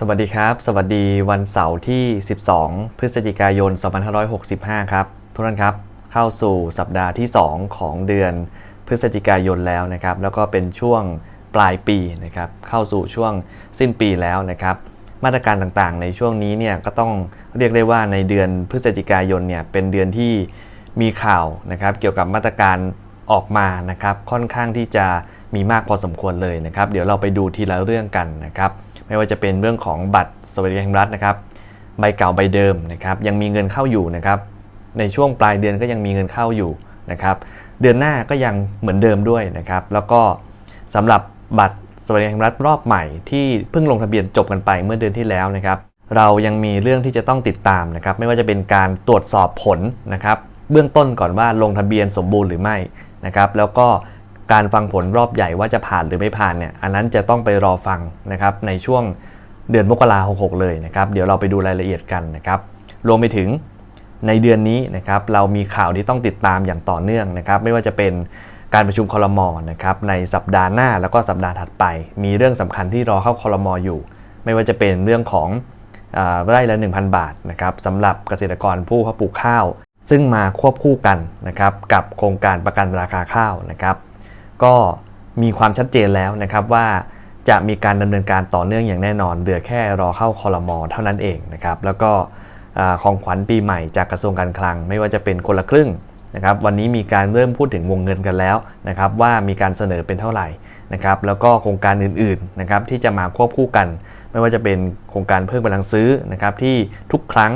สวัสดีครับ สวัสดีวันเสาร์ที่ 12 พฤศจิกายน 2565 ครับ ทุกท่านครับ เข้าสู่สัปดาห์ที่ 2 ของเดือนพฤศจิกายนแล้วนะครับ แล้วก็เป็นช่วงปลายปีนะครับ เข้าสู่ช่วงสิ้นปีแล้วนะครับ มาตรการต่างๆ ในช่วงนี้เนี่ยก็ต้องเรียกได้ว่าในเดือนพฤศจิกายนเนี่ยเป็นเดือนที่มีข่าวนะครับ เกี่ยวกับมาตรการออกมานะครับ ค่อนข้างที่จะมีมากพอสมควรเลยนะครับ เดี๋ยวเราไปดูทีละเรื่องกันนะครับ ไม่ว่าจะเป็นเรื่องของบัตรสวัสดิการแห่งรัฐนะครับ ใบเก่าใบเดิมนะครับยังมีเงินเข้าอยู่นะครับในช่วงปลายเดือนก็ยังมีเงินเข้าอยู่นะครับเดือนหน้าก็ยังเหมือนเดิมด้วยนะครับ แล้วก็สำหรับบัตรสวัสดิการแห่งรัฐรอบใหม่ที่เพิ่งลงทะเบียนจบกันไปเมื่อเดือนที่แล้วนะครับเรายังมีเรื่องที่จะต้องติดตามนะครับ ไม่ว่าจะเป็นการตรวจสอบผลนะครับ เบื้องต้นก่อนว่าลงทะเบียนสมบูรณ์หรือไม่นะครับ แล้วก็ การฟังผลรอบใหญ่ว่าจะผ่านหรือไม่ผ่านเนี่ยอันนั้นจะต้องไปรอฟังนะครับในช่วงเดือนมกราคม66เลยนะครับเดี๋ยวเราไปดูรายละเอียดกันนะครับรวมไปถึงในเดือนนี้นะครับเรามีข่าวที่ต้องติดตามอย่างต่อเนื่องนะครับไม่ว่าจะเป็นการประชุมคอรมอนะครับในสัปดาห์หน้าแล้วก็สัปดาห์ถัดไป มีเรื่องสำคัญที่รอเข้าคอรมออยู่ ไม่ว่าจะเป็นเรื่องของไร่ละ 1,000 บาทนะครับสำหรับเกษตรกรผู้เพาะปลูกข้าว ซึ่งมาควบคู่กันนะครับกับโครงการประกันราคาข้าวนะครับ ก็มีความชัดเจนแล้วนะครับว่าจะมีการดำเนินการต่อเนื่องอย่างแน่นอนเหลือแค่รอเข้าคอรมอเท่านั้นเองนะครับแล้วก็ของขวัญปีใหม่จากกระทรวงการคลัง ไม่ว่าจะเป็นคนละครึ่งนะครับวันนี้มีการเริ่มพูดถึงวงเงินกันแล้วนะครับว่ามีการเสนอเป็นเท่าไหร่นะครับแล้วก็โครงการอื่นๆนะครับที่จะมาควบคู่กัน ไม่ว่าจะเป็นโครงการเพิ่มกำลังซื้อนะครับที่ทุกครั้ง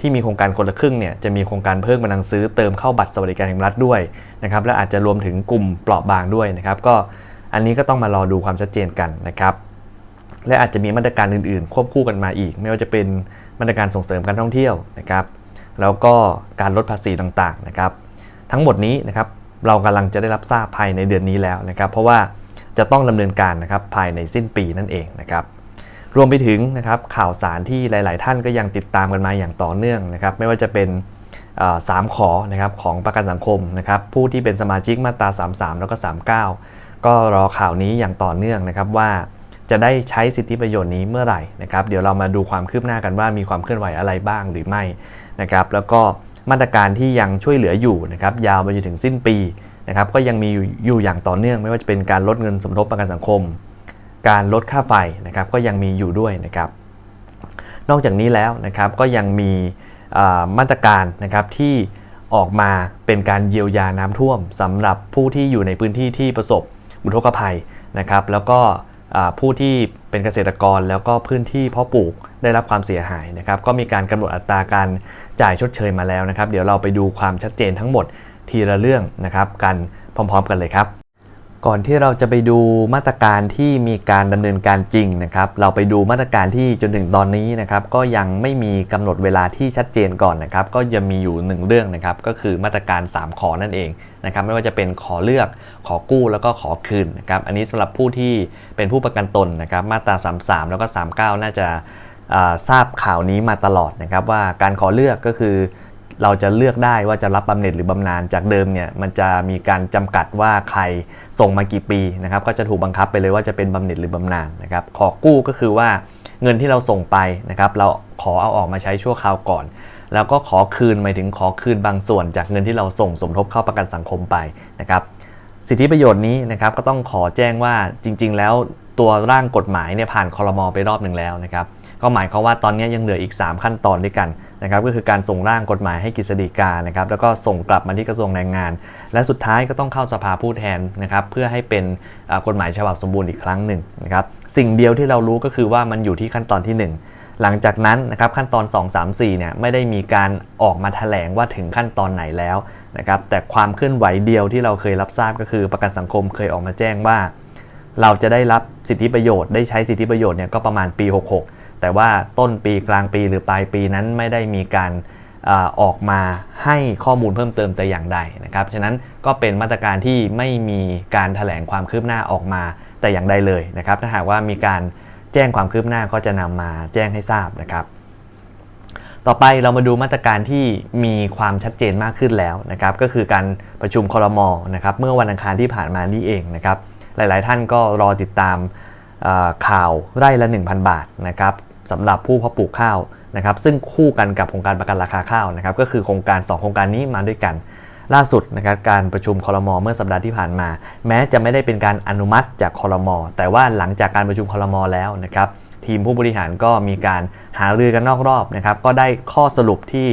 ที่มีโครงการคนละครึ่งเนี่ยจะมีโครงการเพิ่มกำลังซื้อเติมเข้าบัตรสวัสดิการแห่งรัฐด้วยนะครับและอาจจะรวมถึงกลุ่มเปราะบางด้วยนะครับ ก็อันนี้ก็ต้องมารอดูความชัดเจนกันนะครับและอาจจะมีมาตรการอื่นๆ ควบคู่กันมาอีก ไม่ว่าจะเป็นมาตรการส่งเสริมการท่องเที่ยวนะครับแล้วก็การลดภาษีต่างๆนะครับ ทั้งหมดนี้นะครับเรากำลังจะได้รับทราบภายในเดือนนี้แล้วนะครับ เพราะว่าจะต้องดำเนินการนะครับภายในสิ้นปีนั่นเองนะครับ รวมไปถึงนะครับข่าวสารที่หลาย ๆ ท่านก็ยังติดตามกันมาอย่างต่อเนื่องนะครับไม่ว่าจะเป็นสามขอนะครับของประกันสังคมนะครับผู้ที่เป็นสมาชิกมาตรา 33 แล้วก็ 39 ก็รอข่าวนี้อย่างต่อเนื่องนะครับว่าจะได้ใช้สิทธิประโยชน์นี้เมื่อไหร่นะครับ เดี๋ยวเรามาดูความคืบหน้ากันว่ามีความเคลื่อนไหวอะไรบ้างหรือไม่นะครับแล้วก็มาตรการที่ยังช่วยเหลืออยู่นะครับยาวไปจนถึงสิ้นปีนะครับก็ยังมีอยู่อย่างต่อเนื่องไม่ว่าจะเป็นการลดเงินสมทบประกันสังคม การลดค่าไฟนะครับก็ยังมีอยู่ด้วยนะครับ นอกจากนี้แล้วนะครับก็ยังมีมาตรการนะครับที่ออกมาเป็นการเยียวยาน้ำท่วมสำหรับผู้ที่อยู่ในพื้นที่ที่ประสบอุทกภัยนะครับ แล้วก็ผู้ที่เป็นเกษตรกรแล้วก็พื้นที่เพาะปลูกได้รับความเสียหายนะครับ ก็มีการกำหนดอัตราการจ่ายชดเชยมาแล้วนะครับ เดี๋ยวเราไปดูความชัดเจนทั้งหมดทีละเรื่องนะครับ กันพร้อม ๆ กันเลยครับ ก่อนที่เราจะไปดูมาตรการที่มีการดำเนินการจริงนะครับ เราไปดูมาตรการที่จนถึงตอนนี้นะครับ ก็ยังไม่มีกำหนดเวลาที่ชัดเจนก่อนนะครับ ก็จะมีอยู่หนึ่งเรื่องนะครับ ก็คือมาตรการ 3 ขอนั่นเองนะครับ ไม่ว่าจะเป็นขอเลือกขอกู้แล้วก็ขอคืนนะครับ อันนี้สำหรับผู้ที่เป็นผู้ประกันตนนะครับ มาตรา 33 แล้วก็ 39 น่าจะาทราบข่าวนี้มาตลอดนะครับ ว่าการขอเลือกก็คือ เราจะเลือกได้ว่าจะรับบำเหน็จหรือบำนาญจากเดิมเนี่ยมันจะมีการจำกัดว่าใครส่งมากี่ปีนะครับก็จะถูกบังคับไปเลยว่าจะเป็นบำเหน็จหรือบำนาญนะครับขอกู้ก็คือว่าเงินที่เราส่งไปนะครับเราขอเอาออกมาใช้ชั่วคราวก่อน แล้วก็ขอคืนหมายถึงขอคืนบางส่วน จากเงินที่เราส่งสมทบเข้าประกันสังคมไปนะครับสิทธิประโยชน์นี้นะครับก็ต้องขอแจ้งว่าจริง ๆ แล้วตัวร่างกฎหมายเนี่ยผ่านคอรมอไปรอบหนึ่งแล้วนะครับ ก็หมายความว่าตอนนี้ยังเหลืออีก 3 ขั้นตอนด้วยกันนะครับก็คือการส่งร่างกฎหมายให้กฤษฎีกานะครับแล้วก็ส่งกลับมาที่กระทรวงแรงงาน และสุดท้ายก็ต้องเข้าสภาผู้แทนนะครับเพื่อให้เป็นกฎหมายฉบับสมบูรณ์อีกครั้งหนึ่งนะครับสิ่งเดียวที่เรารู้ก็คือว่ามันอยู่ที่ขั้นตอนที่ 1หลังจากนั้นนะครับขั้นตอน 2 3 4เนี่ยไม่ได้มีการออกมาแถลงว่าถึงขั้นตอนไหนแล้วนะครับแต่ความเคลื่อนไหวเดียวที่เราเคยรับทราบก็คือประกันสังคมเคยออกมาแจ้งว่า เราจะได้รับสิทธิประโยชน์ได้ใช้สิทธิประโยชน์เนี่ยก็ประมาณปี 66 แต่ว่าต้นปีกลางปีหรือปลายปีนั้นไม่ได้มีการออกมาให้ข้อมูลเพิ่มเติมแต่อย่างใดนะครับฉะนั้นก็เป็นมาตรการที่ไม่มีการแถลงความคืบหน้าออกมาแต่อย่างใดเลยนะครับ ถ้าหากว่ามีการแจ้งความคืบหน้าก็จะนำมาแจ้งให้ทราบนะครับ ต่อไปเรามาดูมาตรการที่มีความชัดเจนมากขึ้นแล้วนะครับ ก็คือการประชุมคอรมอนะครับเมื่อวันอังคารที่ผ่านมานี่เองนะครับ หลาย ๆ ท่านก็รอติดตามข่าวไร่ละ 1,000 บาทนะครับ สำหรับผู้เพาะปลูกข้าวนะครับซึ่งคู่กันกับโครงการประกันราคาข้าวนะครับก็คือโครงการ 2 โครงการนี้มาด้วยกัน ล่าสุดนะครับการประชุมคอรมอเมื่อสัปดาห์ที่ผ่านมา แม้จะไม่ได้เป็นการอนุมัติจากคอรมอแต่ว่าหลังจากการประชุมคอรมอแล้วนะครับทีมผู้บริหารก็มีการหารือกันนอกรอบนะครับก็ได้ข้อสรุปที่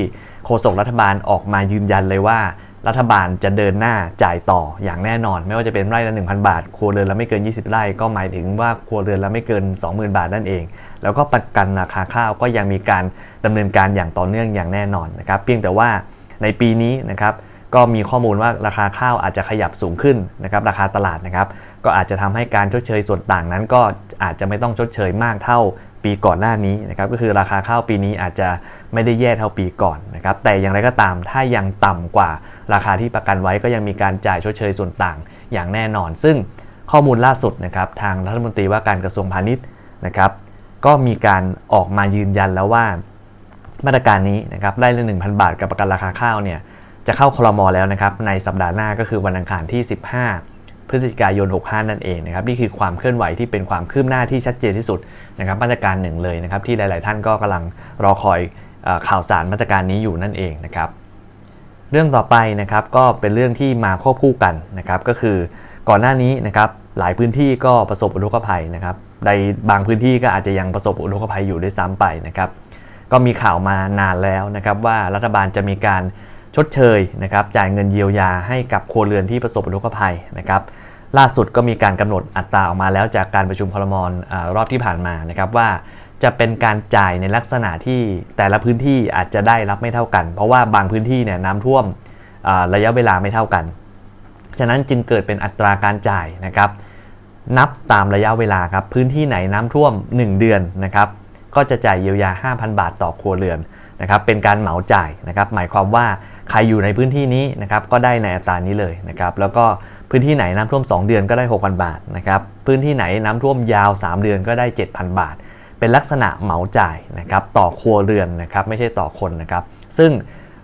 โฆษกรัฐบาลออกมายืนยันเลยว่า รัฐบาลจะเดินหน้าจ่ายต่ออย่างแน่นอน ไม่ว่าจะเป็นไร่ละ 1,000 บาท ครัวเรือนละไม่เกิน 20 ไร่ ก็หมายถึงว่าครัวเรือนละไม่เกิน 20,000 บาทนั่นเอง แล้วก็ประกันราคาข้าวก็ยังมีการดำเนินการอย่างต่อเนื่องอย่างแน่นอนนะครับเพียงแต่ว่าในปีนี้นะครับก็มีข้อมูลว่าราคาข้าวอาจจะขยับสูงขึ้นนะครับราคาตลาดนะครับ ก็อาจจะทำให้การชดเชยส่วนต่างนั้นก็อาจจะไม่ต้องชดเชยมากเท่า ปีก่อนหน้านี้นะครับก็คือราคาข้าวปีนี้อาจจะไม่ได้แย่เท่าปีก่อนนะครับแต่อย่างไรก็ตามถ้ายังต่ำกว่าราคาที่ประกันไว้ก็ยังมีการจ่ายชดเชยส่วนต่างอย่างแน่นอน ซึ่งข้อมูลล่าสุดนะครับทางรัฐมนตรีว่าการกระทรวงพาณิชย์นะครับก็มีการออกมายืนยันแล้วว่ามาตรการนี้นะครับไร่ละ1,000บาทกับประกันราคาข้าวเนี่ยจะเข้าคลรมอแล้วนะครับในสัปดาห์หน้าก็คือวันอังคารที่ 15 พฤศจิกายน 65 นั่นเองนะครับนี่คือความเคลื่อนไหวที่เป็นความคืบหน้าที่ชัดเจนที่สุดนะครับมาตรการหนึ่งเลยนะครับที่หลาย ๆ ท่านก็กำลังรอคอยอข่าวสารมาตรการนี้อยู่นั่นเองนะครับเรื่องต่อไปนะครับก็เป็นเรื่องที่มาควบคู่กันนะครับก็คือก่อนหน้านี้นะครับหลายพื้นที่ก็ประสบอุทกภัยนะครับในบางพื้นที่ก็อาจจะยังประสบอุทกภัยอยู่ด้วยซ้ำไปนะครับก็มีข่าวมานานแล้วนะครับว่ารัฐบาลจะมีการ ชดเชยนะครับจ่ายเงินเยียวยาให้กับครัวเรือนที่ประสบอุทกภัยนะครับล่าสุดก็มีการกำหนดอัตราออกมาแล้วจากการประชุมครมอารอบที่ผ่านมานะครับว่าจะเป็นการจ่ายในลักษณะที่แต่ละพื้นที่อาจจะได้รับไม่เท่ากัน เพราะว่าบางพื้นที่เนี่ยน้ำท่วมระยะเวลาไม่เท่ากัน ฉะนั้นจึงเกิดเป็นอัตราการจ่ายนะครับ นับตามระยะเวลาครับพื้นที่ไหนน้ำท่วม 1 เดือนนะครับก็จะจ่ายเยียวยา 5,000 บาทต่อครัวเรือน นะครับเป็นการเหมาจ่ายนะครับหมายความว่าใครอยู่ในพื้นที่นี้นะครับก็ได้ในอัตรานี้เลยนะครับแล้วก็พื้นที่ไหนน้ำท่วม 2 เดือนก็ได้ 6,000 บาทนะครับพื้นที่ไหนน้ำท่วมยาว 3 เดือนก็ได้ 7,000 บาท เป็นลักษณะเหมาจ่ายนะครับต่อครัวเรือนนะครับไม่ใช่ต่อคนนะครับซึ่ง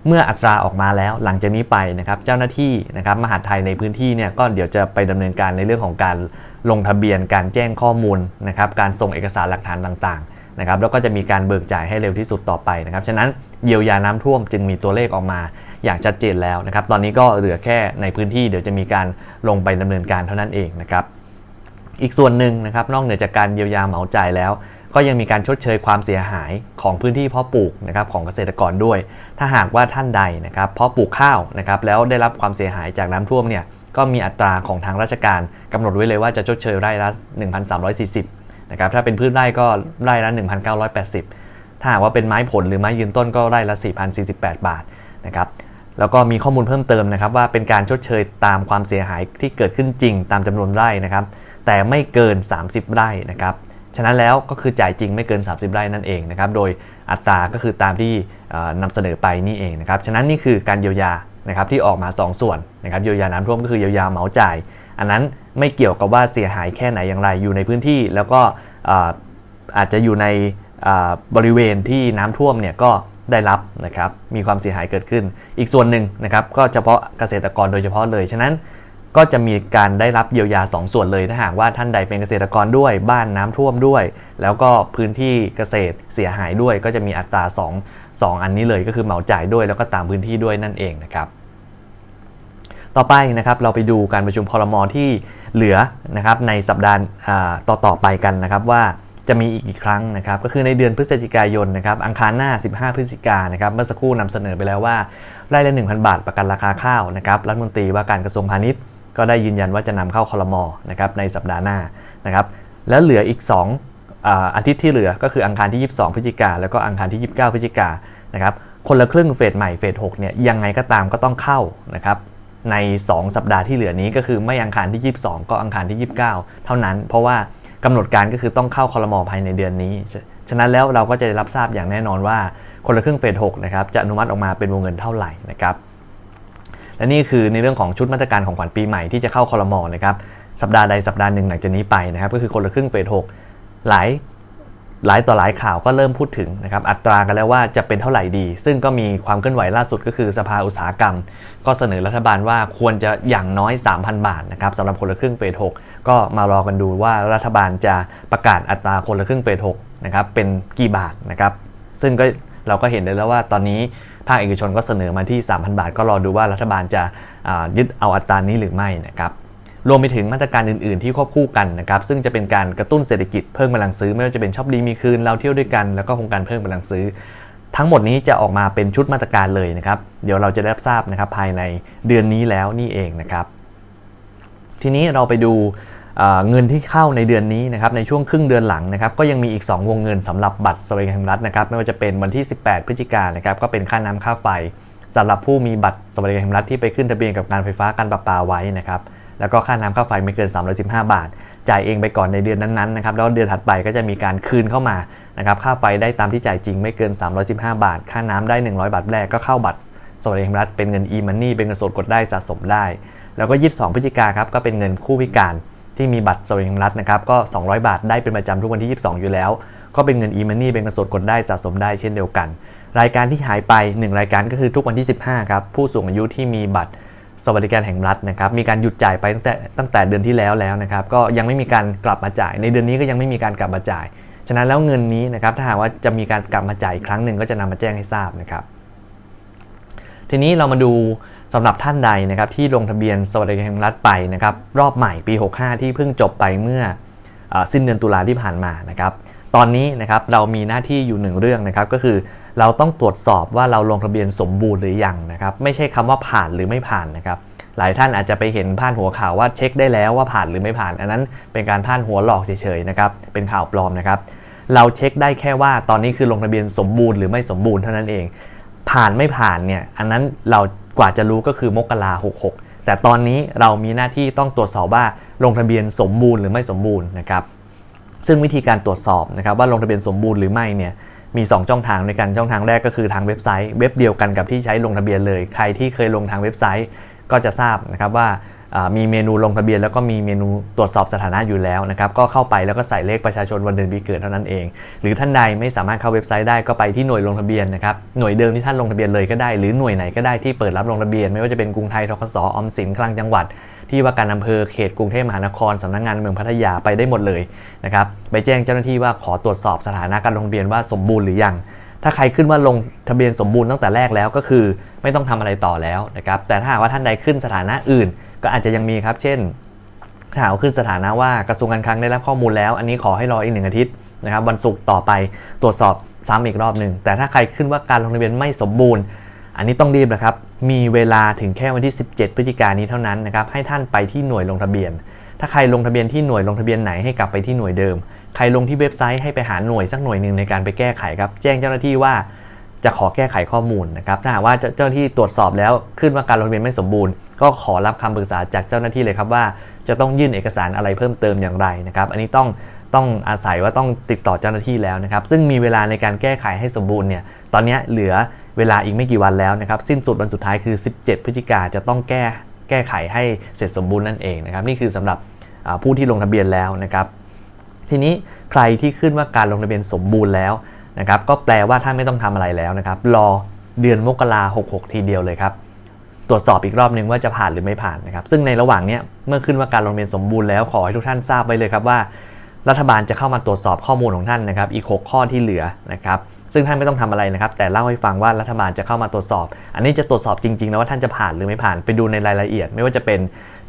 เมื่ออัตราออกมาแล้วหลังจากนี้ไปนะครับเจ้าหน้าที่นะครับมหาดไทยในพื้นที่เนี่ยก็เดี๋ยวจะไปดำเนินการในเรื่องของการลงทะเบียนการแจ้งข้อมูลนะครับการส่งเอกสารหลักฐานต่างๆ นะครับแล้วก็จะมีการเบิกจ่ายให้เร็วที่สุดต่อไปนะครับฉะนั้นเยียวยาน้ำท่วมจึงมีตัวเลขออกมาอย่างชัดเจนแล้วนะครับตอนนี้ก็เหลือแค่ในพื้นที่เดี๋ยวจะมีการลงไปดำเนินการเท่านั้นเองนะครับอีกส่วนหนึ่งนะครับนอกเหนือจากการเยียวยาเหมาจ่ายแล้ว ก็ยังมีการชดเชยความเสียหายของพื้นที่เพาะปลูกนะครับของเกษตรกรด้วย ถ้าหากว่าท่านใดนะครับเพาะปลูกข้าวนะครับแล้วได้รับความเสียหายจากน้ำท่วมเนี่ยก็มีอัตราของทางราชการกำหนดไว้เลยว่าจะชดเชยไร่ละ1,340 นะครับถ้าเป็นพืชไร่ก็ไร่ละ 1,980 ถ้าหากว่าเป็นไม้ผลหรือไม้ยืนต้นก็ไร่ละ 4,048 บาทนะครับแล้วก็มีข้อมูลเพิ่มเติมนะครับว่าเป็นการชดเชยตามความเสียหายที่เกิดขึ้นจริงตามจำนวนไร่นะครับแต่ไม่เกิน 30 ไร่นะครับฉะนั้นแล้วก็คือจ่ายจริงไม่เกิน 30 ไร่นั่นเองนะครับโดยอัตราก็คือตามที่เอ่อนำเสนอไปนี่เองนะครับฉะนั้นนี่คือการเยียวยานะครับที่ออกมา 2 ส่วนนะครับเยียวยาน้ำท่วมก็คือเยียวยาเหมาจ่าย อันนั้น ไม่เกี่ยวกับว่าเสียหายแค่ไหนอย่างไร อยู่ในพื้นที่แล้วก็เอ่อาจจะอยู่ในบริเวณที่น้ำท่วมเนี่ยก็ได้รับนะครับมีความเสียหายเกิดขึ้น อีกส่วนหนึ่งนะครับก็เฉพาะเกษตรกรโดยเฉพาะเลย ฉะนั้นก็จะมีการได้รับเยียวยา 2 ส่วนเลยถ้าหากว่าท่านใดเป็นเกษตรกรด้วยบ้านน้ำท่วมด้วย แล้วก็พื้นที่เกษตรเสียหายด้วย ก็จะมีอัตรา 2 2 อันนี้เลยก็คือเหมาจ่ายด้วยแล้วก็ตามพื้นที่ด้วยนั่นเองนะครับ ต่อไปนะครับเราไปดูการประชุมคอรมอที่เหลือนะครับในสัปดาห์อ่าต่อๆไปกันนะครับว่าจะมีอีกกี่ครั้งนะครับก็คือในเดือนพฤศจิกายนนะครับอังคารหน้า 15 พฤศจิกายนนะครับเมื่อสักครู่นำเสนอไปแล้วว่าไร่ละ 1,000 บาทประกันราคาข้าวนะครับรัฐมนตรีว่าการกระทรวงพาณิชย์ ก็ได้ยืนยันว่าจะนำเข้าคอรมอนะครับในสัปดาห์หน้านะครับแล้วเหลืออีก2อาอาทิตย์ที่เหลือก็คืออังคารที่ 22 พฤศจิกาแล้วก็อังคารที่ 29 พฤศจิกานะครับคนละครึ่งเฟสใหม่เฟส6เนี่ยยังไงก็ตามก็ต้องเข้านะครับ ใน 2 สัปดาห์ที่เหลือนี้ก็คือไม่อังคารที่ 22 ก็อังคารที่ 29 เท่านั้น เพราะว่ากำหนดการก็คือต้องเข้าคอรมอภายในเดือนนี้ ฉะนั้นแล้วเราก็จะได้รับทราบอย่างแน่นอนว่าคนละครึ่งเฟส6นะครับจะอนุมัติออกมาเป็นวงเงินเท่าไหร่นะครับและนี่คือในเรื่องของชุดมาตรการของขวัญปีใหม่ที่จะเข้าคอรมอนะครับสัปดาห์ใดสัปดาห์หนึ่งหลังจากนี้ไปนะครับก็คือคนละครึ่งเฟส6หลาย หลายต่อหลายข่าวก็เริ่มพูดถึงนะครับอัตรากันแล้วว่าจะเป็นเท่าไหร่ดี ซึ่งก็มีความเคลื่อนไหวล่าสุดก็คือสภาอุตสาหกรรม ก็เสนอรัฐบาลว่าควรจะอย่างน้อย 3,000 บาทนะครับสำหรับคนละครึ่งเฟส6ก็มารอกันดูว่ารัฐบาลจะประกาศอัตราคนละครึ่งเฟส6นะครับเป็นกี่บาทนะครับซึ่งก็เราก็เห็นได้แล้วว่าตอนนี้ภาคเอกชนก็เสนอมาที่ 3,000 บาท ก็รอดูว่ารัฐบาลจะยึดเอาอัตรานี้หรือไม่นะครับ รวมไปถึงมาตรการอื่น ๆ ที่ควบคู่กันนะครับซึ่งจะเป็นการกระตุ้นเศรษฐกิจเพิ่มกำลังซื้อ ไม่ว่าจะเป็นช็อปดีมีคืนเราเที่ยวด้วยกันแล้วก็โครงการเพิ่มกำลังซื้อ ทั้งหมดนี้จะออกมาเป็นชุดมาตรการเลยนะครับเดี๋ยวเราจะได้รับทราบนะครับภายในเดือนนี้แล้วนี่เองนะครับ ทีนี้เราไปดูเงินที่เข้าในเดือนนี้นะครับในช่วงครึ่งเดือนหลังนะครับก็ยังมีอีก 2 วงเงินสำหรับบัตรสวัสดิการแห่งรัฐนะครับไม่ว่าจะเป็นวันที่ 18 พฤศจิกายนนะครับก็เป็นค่าน้ำค่าไฟสำหรับผู้มีบัตรสวัสดิการแห่งรัฐที่ไปขึ้นทะเบียนกับการไฟฟ้าการประปาไว้นะครับ แล้วก็ค่าน้ำค่าไฟไม่เกิน 315 บาท จ่ายเองไปก่อนในเดือนนั้นๆนะครับแล้วเดือนถัดไปก็จะมีการคืนเข้ามานะครับค่าไฟได้ตามที่จ่ายจริงไม่เกิน 315 บาท ค่าน้ำได้ 100 บาทแรกก็เข้าบัตรสวัสดิการรัฐเป็นเงิน e-money เป็นเงินสดกดได้สะสมได้ แล้วก็ 22 พฤศจิกาครับก็เป็นเงินคู่พิการที่มีบัตรสวัสดิการรัฐนะครับก็ 200 บาทได้เป็นประจำทุกวันที่ 22 อยู่แล้ว ก็เป็นเงิน e-money เป็นเงินสดกดได้สะสมได้เช่นเดียวกัน รายการที่หายไป 1 รายการก็คือทุกวันที่ 15 ครับผู้สูงอายุที่มีบัตร สวัสดิการแห่งรัฐนะครับมีการหยุดจ่ายไปตั้งแต่ตั้งแต่เดือนที่แล้วแล้วนะครับก็ยังไม่มีการกลับมาจ่าย ในเดือนนี้ก็ยังไม่มีการกลับมาจ่าย ฉะนั้นแล้วเงินนี้นะครับถ้าหากว่าจะมีการกลับมาจ่ายอีกครั้งหนึ่งก็จะนำมาแจ้งให้ทราบนะครับทีนี้เรามาดูสำหรับท่านใดนะครับที่ลงทะเบียนสวัสดิการแห่งรัฐไปนะครับรอบใหม่ปี 65 ที่เพิ่งจบไปเมื่ออสิ้นเดือนตุลาที่ผ่านมานะครับ ตอนนี้นะครับเรามีหน้าที่อยู่หนึ่งเรื่องนะครับก็คือเราต้องตรวจสอบว่าเราลงทะเบียนสมบูรณ์หรือยังนะครับไม่ใช่คำว่าผ่านหรือไม่ผ่านนะครับหลายท่านอาจจะไปเห็นพาดหัวข่าวว่าเช็คได้แล้วว่าผ่านหรือไม่ผ่าน อันนั้นเป็นการพาดหัวหลอกเฉยๆนะครับเป็นข่าวปลอมนะครับเราเช็คได้แค่ว่าตอนนี้คือลงทะเบียนสมบูรณ์หรือไม่สมบูรณ์เท่านั้นเอง ผ่านไม่ผ่านเนี่ยอันนั้นเรากว่าจะรู้ก็คือมกรา66แต่ตอนนี้เรามีหน้าที่ต้องตรวจสอบว่าลงทะเบียนสมบูรณ์หรือไม่สมบูรณ์นะครับ ซึ่งวิธีการตรวจสอบนะครับว่าลงทะเบียนสมบูรณ์หรือไม่เนี่ยมี 2 ช่องทางในการช่องทางแรกก็คือทางเว็บไซต์ เว็บเดียวกันกับที่ใช้ลงทะเบียนเลย ใครที่เคยลงทางเว็บไซต์ก็จะทราบนะครับว่าอ่า มีเมนูลงทะเบียน แล้วก็มีเมนูตรวจสอบสถานะอยู่แล้วนะครับก็เข้าไปแล้วก็ใส่เลขประชาชนวันเดือนปีเกิดเท่านั้นเอง หรือท่านใดไม่สามารถเข้าเว็บไซต์ได้ก็ไปที่หน่วยลงทะเบียนนะครับหน่วยเดิมที่ท่านลงทะเบียนเลยก็ได้ หรือหน่วยไหนก็ได้ที่เปิดรับลงทะเบียน ไม่ว่าจะเป็นกรุงไทยทกสออมสินคลังจังหวัด ที่ว่าการอำเภอเขตกรุงเทพมหานครสำนักงานเมืองพัทยาไปได้หมดเลยนะครับไปแจ้งเจ้าหน้าที่ว่าขอตรวจสอบสถานะการลงทะเบียนว่าสมบูรณ์หรือยังถ้าใครขึ้นว่าลงทะเบียนสมบูรณ์ตั้งแต่แรกแล้วก็คือ ไม่ต้องทำอะไรต่อแล้วนะครับแต่ถ้าหากว่าท่านใดขึ้นสถานะอื่น ก็อาจจะยังมีครับ เช่นถ้าวขึ้นสถานะว่ากระทรวงการคลังได้รับข้อมูลแล้ว อันนี้ขอให้รออีกหนึ่งอาทิตย์นะครับวันศุกร์ต่อไปตรวจสอบซ้ำอีกรอบหนึ่งแต่ถ้าใครขึ้นว่าการลงทะเบียนไม่สมบูรณ์ อันนี้ต้องรีบนะครับ มีเวลาถึงแค่วันที่ 17 พฤศจิกายนนี้เท่านั้นนะครับให้ท่านไปที่หน่วยลงทะเบียน ถ้าใครลงทะเบียนที่หน่วยลงทะเบียนไหนให้กลับไปที่หน่วยเดิม ใครลงที่เว็บไซต์ให้ไปหาหน่วยสักหน่วยหนึ่งในการไปแก้ไขครับ แจ้งเจ้าหน้าที่ว่า จะขอแก้ไขข้อมูลนะครับถ้าหากว่าเจ้าหน้าที่ตรวจสอบแล้วขึ้นว่าการลงทะเบียนไม่สมบูรณ์ ก็ขอรับคำปรึกษาจากเจ้าหน้าที่เลยครับว่า จะต้องยื่นเอกสารอะไรเพิ่มเติมอย่างไรนะครับอันนี้ต้องต้องอาศัยว่าต้องติดต่อเจ้าหน้าที่แล้วนะครับ ซึ่งมีเวลาในการแก้ไขให้สมบูรณ์เนี่ยตอนนี้เหลือเวลาอีกไม่กี่วันแล้วนะครับ สิ้นสุดวันสุดท้ายคือ 17 พฤศจิกาจะต้องแก้แก้ไขให้เสร็จสมบูรณ์นั่นเองนะครับ นี่คือสำหรับผู้ที่ลงทะเบียนแล้วนะครับ ทีนี้ใครที่ขึ้นว่าการลงทะเบียนสมบูรณ์แล้ว นะครับก็แปลว่าท่านไม่ต้องทำอะไรแล้วนะครับรอเดือนมกรา66ทีเดียวเลยครับตรวจสอบอีกรอบนึงว่าจะผ่านหรือไม่ผ่านนะครับซึ่งในระหว่างเนี้ยเมื่อขึ้นว่าการลงทะเบียนสมบูรณ์แล้วขอให้ทุกท่านทราบไว้เลยครับว่า รัฐบาลจะเข้ามาตรวจสอบข้อมูลของท่านนะครับอีก 6 ข้อที่เหลือนะครับซึ่งท่านไม่ต้องทำอะไรนะครับ แต่เล่าให้ฟังว่ารัฐบาลจะเข้ามาตรวจสอบ อันนี้จะตรวจสอบจริงๆนะว่าท่านจะผ่านหรือไม่ผ่านไปดูในรายละเอียด ไม่ว่าจะเป็น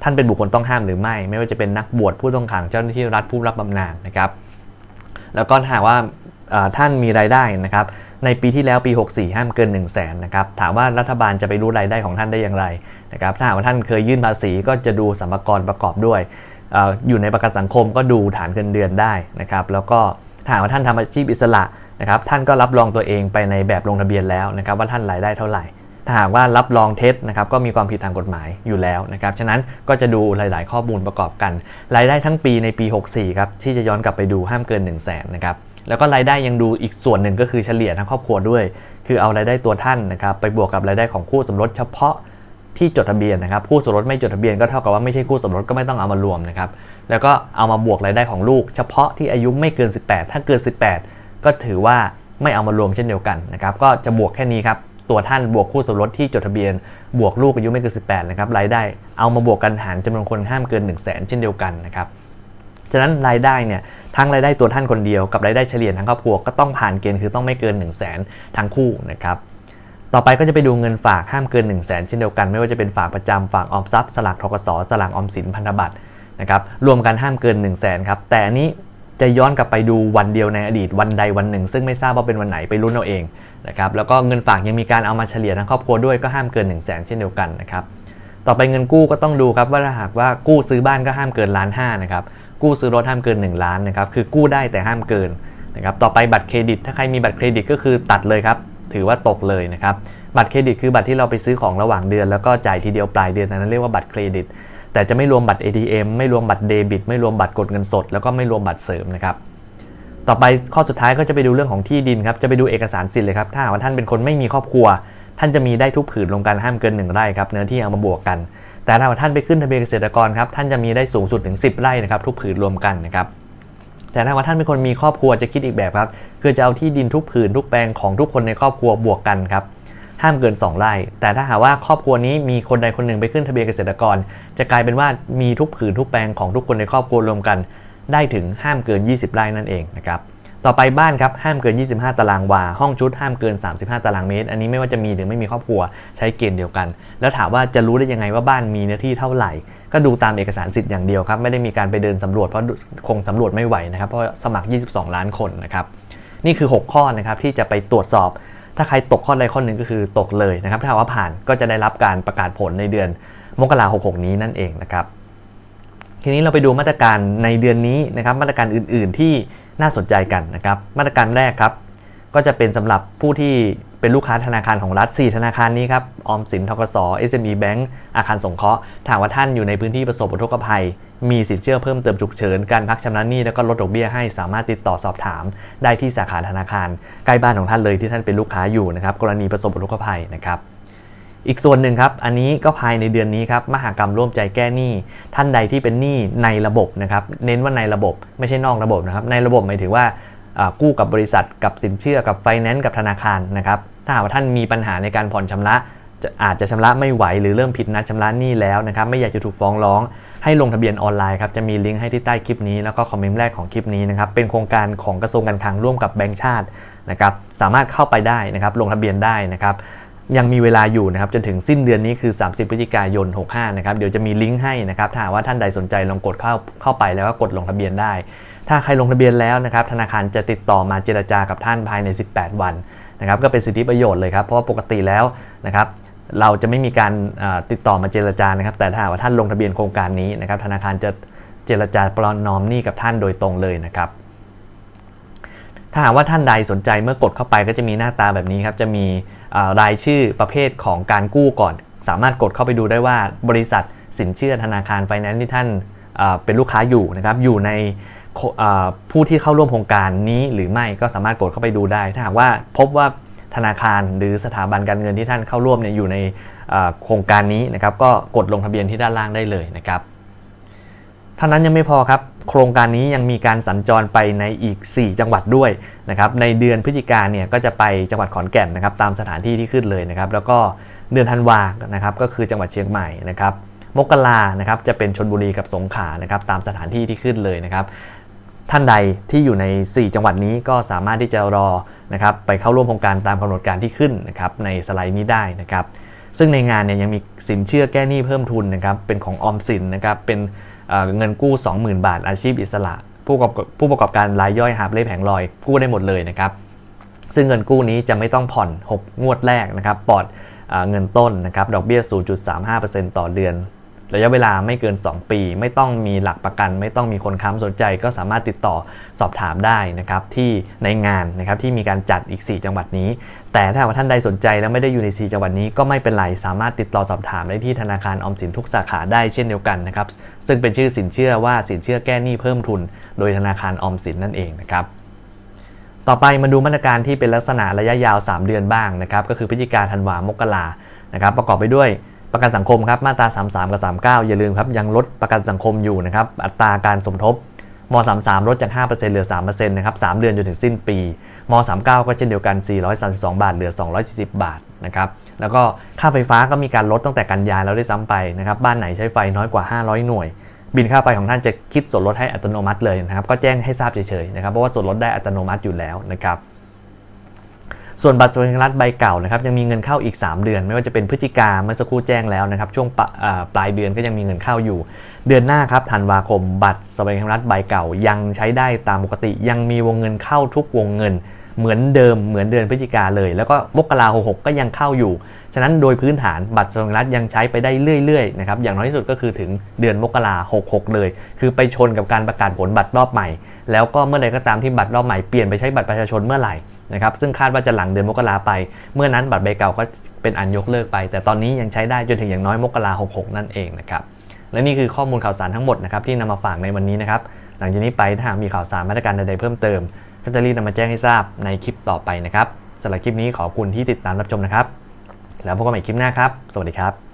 ท่านเป็นบุคคลต้องห้ามหรือไม่ ไม่ว่าจะเป็นนักบวชผู้ต้องขังเจ้าหน้าที่รัฐผู้รับบำนาญนะครับแล้วก็หากว่า ท่านมีรายได้นะครับในปีที่แล้วปี 64 ห้ามเกิน 1 0 0 0 0แสนนะครับถามว่ารัฐบาลจะไปรู้รายได้ของท่านได้อย่างไรนะครับถ้าหากว่าท่านเคยยื่นภาษีก็จะดูสัมภาระประกอบด้วยออยู่ในประกันสังคมก็ดูฐานเงินเดือนได้นะครับแล้วก็ถ้าหากว่าท่านทำอาชีพอิสระนะครับท่านก็รับรองตัวเองไปในแบบลงทะเบียนแล้วนะครับว่าท่านรายได้เท่าไหร่ ถ้าหากว่ารับรองเท็จนะครับก็มีความผิดทางกฎหมายอยู่แล้วนะครับฉะนั้นก็จะดูหลาย ๆ ข้อมูลประกอบกัน รายได้ทั้งปีในปี 64 ครับที่จะย้อนกลับไปดูห้ามเกิน 1 0 0 0 0แสนนะครับ แล้วก็รายได้ยังดูอีกส่วนหนึ่งก็คือเฉลี่ยทั้งครอบครัวด้วย คือเอารายได้ตัวท่านนะครับไปบวกกับรายได้ของคู่สมรสเฉพาะที่จดทะเบียนนะครับคู่สมรสไม่จดทะเบียนก็เท่ากับว่าไม่ใช่คู่สมรสก็ไม่ต้องเอามารวมนะครับแล้วก็เอามาบวกรายได้ของลูก เฉพาะที่อายุไม่เกิน 18 ถ้าเกิน 18 ก็ถือว่าไม่เอามารวมเช่นเดียวกันนะครับก็จะบวกแค่นี้ครับตัวท่านบวกคู่สมรสที่จดทะเบียน บวกลูกอายุไม่เกิน 18 นะครับรายได้เอามาบวกกันหารจำนวนคนห้ามเกิน 1 0 0 0 0แสนเช่นเดียวกันนะครับ ฉะนั้นรายได้เนี่ยทั้งรายได้ตัวท่านคนเดียวกับรายได้เฉลี่ยทั้งครอบครัวก็ต้องผ่านเกณฑ์คือต้องไม่เกิน 1 0 0 0 0แสนทั้งคู่นะครับต่อไปก็จะไปดูเงินฝากห้ามเกิน 1 0 0 0 0แสนเช่นเดียวกัน ไม่ว่าจะเป็นฝากประจำฝากออมทรัพย์สลากทกสสลากออมสินพันธบัตรนะครับรวมกันห้ามเกิน 1 0 0 0 0แสนครับแต่อันนี้จะย้อนกลับไปดูวันเดียวในอดีตวันใดวันหนึ่ง ซึ่งไม่ทราบว่าเป็นวันไหนไปรุ่นเอาเองนะครับแล้วก็เงินฝากยังมีการเอามาเฉลี่ยทั้งครอบครัวด้วยก็ห้ามเกิน 1 0 0 0 0แสนเช่นเดียวกันนะครับต่อไปเงินกู้ก็ต้องดูครับว่าถ้าหากว่ากู้ซื้อบ้านก็ห้ามเกินล้านห้านะครับ กู้ซื้อรถห้ามเกิน 1 ล้านนะครับคือกู้ได้แต่ห้ามเกินนะครับต่อไปบัตรเครดิต ถ้าใครมีบัตรเครดิตก็คือตัดเลยครับถือว่าตกเลยนะครับบัตรเครดิตคือบัตรที่เราไปซื้อของระหว่างเดือน แล้วก็จ่ายทีเดียวปลายเดือนนนั้นเรียกว่าบัตรเครดิต แต่จะไม่รวมบัตร ATM ไม่รวมบัตรเดบิต ไม่รวมบัตรกดเงินสด แล้วก็ไม่รวมบัตรเสริมนะครับต่อไปข้อสุดท้ายก็จะไปดูเรื่องของที่ดินครับจะไปดูเอกสารสิทธิ์เลยครับถ้าหากว่าท่านเป็นคนไม่มีครอบครัว ท่านจะมีได้ทุกผืนรวมกันห้ามเกิน1ไร่ครับเนื้อที่เอามาบวกกัน แต่ถ้าว่าท่านไปขึ้นทะเบียนเกษตรกรครับท่านจะมีได้สูงสุดถึง 10 ไร่นะครับทุกผืนรวมกันนะครับแต่ถ้าว่าท่านเป็นคนมีครอบครัวจะคิดอีกแบบครับคือจะเอาที่ดินทุกผืนทุกแปลงของทุกคนในครอบครัวบวกกันครับห้ามเกิน 2 ไร่ แต่ถ้าหากว่าครอบครัวนี้มีคนใดคนหนึ่งไปขึ้นทะเบียนเกษตรกร จะกลายเป็นว่ามีทุกผืนทุกแปลงของทุกคนในครอบครัวรวมกัน ได้ถึงห้ามเกิน 20 ไร่นั่นเองนะครับ ต่อไปบ้านครับห้ามเกิน 25 ตารางวา ห้องชุดห้ามเกิน 35 ตารางเมตร อันนี้ไม่ว่าจะมีหรือไม่มีครอบครัวใช้เกณฑ์เดียวกัน แล้วถามว่าจะรู้ได้ยังไงว่าบ้านมีเนื้อที่เท่าไหร่ ก็ดูตามเอกสารสิทธิ์อย่างเดียวครับ ไม่ได้มีการไปเดินสำรวจเพราะคงสำรวจไม่ไหวนะครับเพราะสมัคร 22 ล้านคนนะครับนี่คือ 6 ข้อนะครับที่จะไปตรวจสอบ ถ้าใครตกข้อใดข้อหนึ่งก็คือตกเลยนะครับถ้าว่าผ่านก็จะได้รับการประกาศผลในเดือนมกราคม66 นี้นั่นเองนะครับ ทีนี้เราไปดูมาตรการในเดือนนี้นะครับมาตรการอื่น ๆ ที่น่าสนใจกันนะครับมาตรการแรกครับ ก็จะเป็นสำหรับผู้ที่เป็นลูกค้าธนาคารของรัฐ 4 ธนาคารนี้ครับออมสินทกส SME Bank อาคารสงเคราะห์ถ้าหากว่าท่านอยู่ในพื้นที่ประสบอุทกภัย มีสินเชื่อเพิ่มเติมฉุกเฉิน การพักชำระหนี้แล้วก็ลดดอกเบี้ยให้สามารถติดต่อสอบถาม ได้ที่สาขาธนาคารใกล้บ้านของท่านเลยที่ท่านเป็นลูกค้าอยู่นะครับกรณีประสบอุทกภัยนะครับ อีกส่วนหนึ่งครับ อันนี้ก็ภายในเดือนนี้ครับ มหากรรมร่วมใจแก้หนี้ ท่านใดที่เป็นหนี้ในระบบนะครับ เน้นว่าในระบบไม่ใช่นอกระบบนะครับ ในระบบหมายถึงว่ากู้กับบริษัทกับสินเชื่อกับไฟแนนซ์กับธนาคารนะครับ ถ้าหากว่าท่านมีปัญหาในการผ่อนชำระจะอาจจะชำระไม่ไหวหรือเริ่มผิดนัดชำระหนี้แล้วนะครับ ไม่อยากจะถูกฟ้องร้อง ให้ลงทะเบียนออนไลน์ครับ จะมีลิงก์ให้ที่ใต้คลิปนี้แล้วก็คอมเมนต์แรกของคลิปนี้นะครับ เป็นโครงการของกระทรวงการคลังร่วมกับแบงก์ชาตินะครับ สามารถเข้าไปได้นะครับ ลงทะเบียนได้นะครับ ยังมีเวลาอยู่นะครับจนถึงสิ้นเดือนนี้คือ 30พฤศจิกายน 65 นะครับเดี๋ยวจะมีลิงก์ให้นะครับถ้าว่าท่านใดสนใจลองกดเข้าเข้าไปแล้วก็กดลงทะเบียนได้ ถ้าใครลงทะเบียนแล้วนะครับธนาคารจะติดต่อมาเจรจากับท่านภายใน 18 วันนะครับก็เป็นสิทธิประโยชน์เลยครับเพราะว่าปกติแล้วนะครับเราจะไม่มีการติดต่อมาเจรจานะครับ แต่ถ้าว่าท่านลงทะเบียนโครงการนี้นะครับธนาคารจะเจรจาปลอนนอมหนี้กับท่านโดยตรงเลยนะครับถ้าหากว่าท่านใดสนใจเมื่อกดเข้าไปก็จะมีหน้าตาแบบนี้ครับจะมี รายชื่อประเภทของการกู้ก่อน สามารถกดเข้าไปดูได้ว่าบริษัทสินเชื่อธนาคารไฟแนนซ์ที่ท่านเป็นลูกค้าอยู่นะครับอยู่ในผู้ที่เข้าร่วมโครงการนี้หรือไม่ก็สามารถกดเข้าไปดูได้ ถ้าหากว่าพบว่าธนาคารหรือสถาบันการเงินที่ท่านเข้าร่วมเนี่ยอยู่ในโครงการนี้นะครับก็กดลงทะเบียนที่ด้านล่างได้เลยนะครับ ท่านั้นยังไม่พอครับ โครงการนี้ยังมีการสัญจรไปในอีก 4 จังหวัดด้วยนะครับในเดือนพฤศจิกาเนี่ยก็จะไปจังหวัดขอนแก่นนะครับตามสถานที่ที่ขึ้นเลยนะครับแล้วก็เดือนธันวานะครับก็คือจังหวัดเชียงใหม่นะครับมกรานะครับจะเป็นชนบุรีกับสงขลานะครับตามสถานที่ที่ขึ้นเลยนะครับท่านใดที่อยู่ใน 4 จังหวัดนี้ก็สามารถที่จะรอนะครับไปเข้าร่วมโครงการตามกำหนดการที่ขึ้นนะครับในสไลด์นี้ได้นะครับซึ่งในงานเนี่ยยังมีสินเชื่อแก้หนี้เพิ่มทุนนะครับเป็นของออมสินนะครับเป็น เงินกู้ 20,000 บาท อาชีพอิสระ ผู้ประกอบผู้ประกอบการรายย่อยหาบเล่แผงลอยกู้ได้หมดเลยนะครับ ซึ่งเงินกู้นี้จะไม่ต้องผ่อน 6 งวดแรกนะครับปลอดเออเงินต้นนะครับดอกเบี้ย 0.35%ต่อเดือน ระยะเวลาไม่เกิน 2 ปี ไม่ต้องมีหลักประกัน ไม่ต้องมีคนค้ำสนใจ ก็สามารถติดต่อสอบถามได้นะครับที่ในงานนะครับที่มีการจัดอีก 4 จังหวัดนี้ แต่ถ้าว่าท่านใดสนใจแล้วไม่ได้อยู่ใน 4 จังหวัดนี้ก็ไม่เป็นไรสามารถติดต่อสอบถามได้ที่ธนาคารออมสินทุกสาขาได้เช่นเดียวกันนะครับซึ่งเป็นชื่อสินเชื่อว่าสินเชื่อแก้หนี้เพิ่มทุน โดยธนาคารออมสินนั่นเองนะครับต่อไปมาดูมาตรการที่เป็นลักษณะระยะยาว 3 เดือนบ้างนะครับก็คือพฤศจิกาธันวามกรานะครับประกอบไปด้วย ประกันสังคมครับมาตรา 33 กับ 39 อย่าลืมครับยังลดประกันสังคมอยู่นะครับอัตราการสมทบม 33 ลดจาก 5%เหลือ 3%นะครับ 3 เดือนจนถึงสิ้นปีม 39 ก็เช่นเดียวกัน 432 บาท เหลือ 240 บาทนะครับแล้วก็ค่าไฟฟ้าก็มีการลดตั้งแต่กันยายแล้วได้วยซ้ำไปนะครับบ้านไหนใช้ไฟน้อยกว่า 500 หน่วย บินค่าไฟของท่านจะคิดส่วนลดให้อัตโนมัติเลยนะครับก็แจ้งให้ทราบเฉยๆนะครับเพราะว่าส่วนลดได้อัตโนมัติอยู่แล้วนะครับ ส่วนบัตรสวัสดิการรัฐใบเก่านะครับยังมีเงินเข้าอีก 3 เดือน ไม่ว่าจะเป็นพฤศจิกาเมื่อสักครู่แจ้งแล้วนะครับช่วงปปลายเดือนก็ยังมีเงินเข้าอยู่ เดือนหน้าครับธันวาคม บัตรสวัสดิการรัฐใบเก่ายังใช้ได้ตามปกติ ยังมีวงเงินเข้าทุกวงเงินเหมือนเดิมเหมือนเดือนพฤศจิกาเลย แล้วก็มกราหกก็ยังเข้าอยู่ ฉะนั้นโดยพื้นฐานบัตรสวัสดิการรัฐยังใช้ไปได้เรื่อยๆนะครับอย่างน้อยที่สุดก็คือถึงเดือนมกราหกหกเลย คือไปชนกับการประกาศผลบัตรรอบใหม่ แล้วก็เมื่อใดก็ตามที่บัตรรอบใหม่เปลี่ยนไปใช้บัตรประชาชนเมื่อไหร่ นะครับซึ่งคาดว่าจะหลังเดือนมกราไป เมื่อนั้นบัตรใบเก่าก็เป็นอันยกเลิกไป แต่ตอนนี้ยังใช้ได้จนถึงอย่างน้อยมกราหกหกนั่นเองนะครับและนี่คือข้อมูลข่าวสารทั้งหมดนะครับที่นำมาฝากในวันนี้นะครับหลังจากนี้ไปถ้าหากมีข่าวสารมาตรการใดๆเพิ่มเติมก็จะรีบนำมาแจ้งให้ทราบในคลิปต่อไปนะครับสำหรับคลิปนี้ขอบคุณที่ติดตามรับชมนะครับ แล้วพบกันใหม่คลิปหน้าครับ สวัสดีครับ